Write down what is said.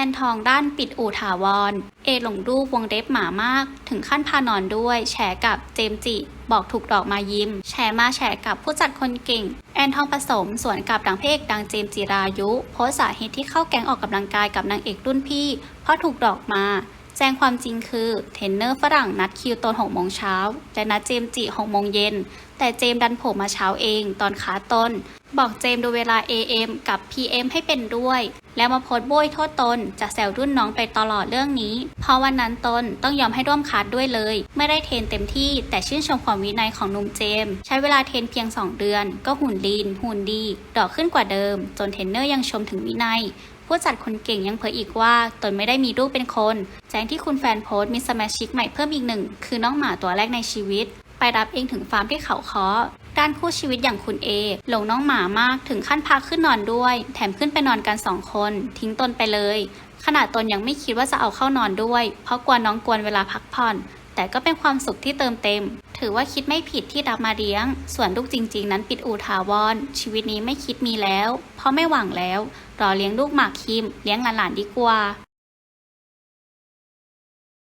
อนทองด้านปิดอู่ถาวร เอหลงรูปวงเล็บหมามาก ถึงขั้นพานอนด้วย แฉกับเจมจิ บอกถูกดอกมายิ้ม แฉมาแฉกับผู้จัดคนเก่ง แอนทองผสมสวนกับดังเพเอกดังเจมจิรายุ โพสสาเหตุที่เข้าแก๊งออกกำลังกายกับนางเอกรุ่นพี่ เพราะถูกดอกมา แจ้งความจริงคือเทรนเนอร์ฝรั่งนัดคิวตอน6โมงเช้าและนัดเจมจิ6โมงเย็น แต่เจมดันโผล่มาเช้าเองตอนขาตน บอกเจมดูเวลา AM กับ PM ให้เป็นด้วย แล้วมาโพสโบยโทษตน จะแซวรุ่นน้องไปตลอดเรื่องนี้ เพราะวันนั้นตนต้องยอมให้ร่วมคัดด้วยเลย ไม่ได้เทรนเต็มที่แต่ชื่นชมความวินัยของหนุ่มเจม ใช้เวลาเทรนเพียง 2 เดือน ก็หุ่นลีนหุ่นดีดอกขึ้นกว่าเดิม จนเทรนเนอร์ยังชมถึงวินัย ผู้จัดคนเก่งยังเผยอีกว่า ตนไม่ได้มีลูกเป็นคน แจ้งที่คุณแฟนโพสต์มีสมาชิกใหม่เพิ่มอีกหนึ่ง คือน้องหมาตัวแรกในชีวิต ไปรับเองถึงฟาร์มที่เขาค้อด้านคู่ชีวิตอย่างคุณเอหลงน้องหมามากถึงขั้นพาขึ้นนอนด้วย แถมขึ้นไปนอนกันสองคน ทิ้งตนไปเลย ขณะตนยังไม่คิดว่าจะเอาเข้านอนด้วย เพราะกลัวน้องกวนเวลาพักผ่อน แต่ก็เป็นความสุขที่เติมเต็ม ถือว่าคิดไม่ผิดที่รับมาเลี้ยง ส่วนลูกจริง ๆ นั้นปิดอู่ถาวร ชีวิตนี้ไม่คิดมีแล้ว เพราะไม่หวังแล้ว รอเลี้ยงลูกหมากคิม เลี้ยงหลานๆดีกว่า